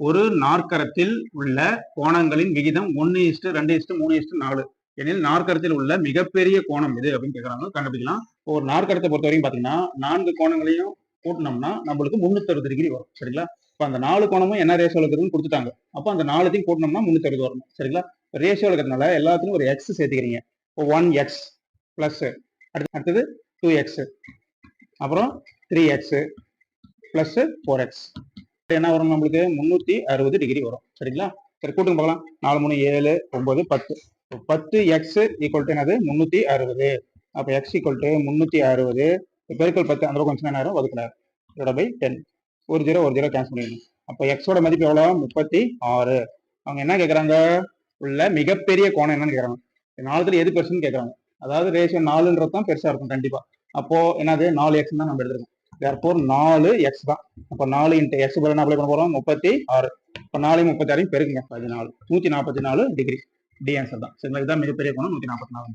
ஒரு நாற்கரத்தில் உள்ள கோணங்களின் விகிதம் ஒன்னு இஸ்டு ரெண்டு இஸ்டு மூணு இஸ்டு நாலு. எனில் நாற்கரத்தில் உள்ள மிகப்பெரிய கோணம் எது அப்படின்னு கேட்கறாங்க கண்டுபிடிக்கலாம். இப்போ ஒரு நாற்கரத்தை பொறுத்த வரைக்கும் பாத்தீங்கன்னா நான்கு கோணங்களையும் கூட்டினோம்னா நம்மளுக்கு முன்னூத்தி டிகிரி வரும். சரிங்களா? இப்போ அந்த நாலு கோணமும் என்ன ரேஷியோ இருக்குதுன்னு கொடுத்துட்டாங்க. அப்போ அந்த நாலுத்தையும் கூட்டினோம்னா முன்னூத்தி வரும். வரணும் சரிங்களா ரேஷியோ இருக்கிறதுனால எல்லாத்துலையும் ஒரு எக்ஸ் சேர்த்துக்கிறீங்க. ஒன் எக்ஸ் பிளஸ் அடுத்தது டூ எக்ஸ் அப்புறம் three X plus four X என்ன வரும் நம்மளுக்கு? முந்நூற்றி அறுபது டிகிரி வரும். சரிங்களா? சரி கூட்டுங்க பார்க்கலாம். நாலு மூணு ஏழு ஒன்பது பத்து. பத்து எக்ஸ் ஈக்குவல் டு என்னது? முந்நூற்றி அறுபது. அப்போ எக்ஸ் ஈக்குவல் டு முந்நூற்றி அறுபது. பெருக்கல் பத்து அந்த கொஞ்சம் நேரம் ஒதுக்கினார். இதோட பை டென் ஒரு ஜீரோ ஒரு ஜீரோ கேன்சல் பண்ணிடணும். அப்போ எக்ஸோட மதிப்பு எவ்வளோ முப்பத்தி ஆறு. அவங்க என்ன கேட்குறாங்க உள்ள மிகப்பெரிய கோணம் என்னன்னு கேட்குறாங்க நாலுல எது பெருசுன்னு கேட்குறாங்க அதாவது ரேஷியோ நாலுன்றது தான் பெருசா இருக்கும் கண்டிப்பா. அப்போ என்னது? நாலு எக்ஸ் தான் நம்ம எடுத்துருக்கோம். தேர்ஃபோர் நாலு எக்ஸ் தான். அப்போ நாலு இன்ட்டு எக்ஸ் பதில் அப்ளை பண்ண போகிறோம் முப்பத்தி ஆறு. இப்போ நாலு முப்பத்தி ஆறையும் பெருக்குங்க. பதினாலு. நூற்றி நாற்பத்தி நாலு டிகிரி டி ஆன்சர் தான். சரிங்களா? இதுதான் மிகப்பெரிய கோணம். நூற்றி நாற்பத்தி நாலு.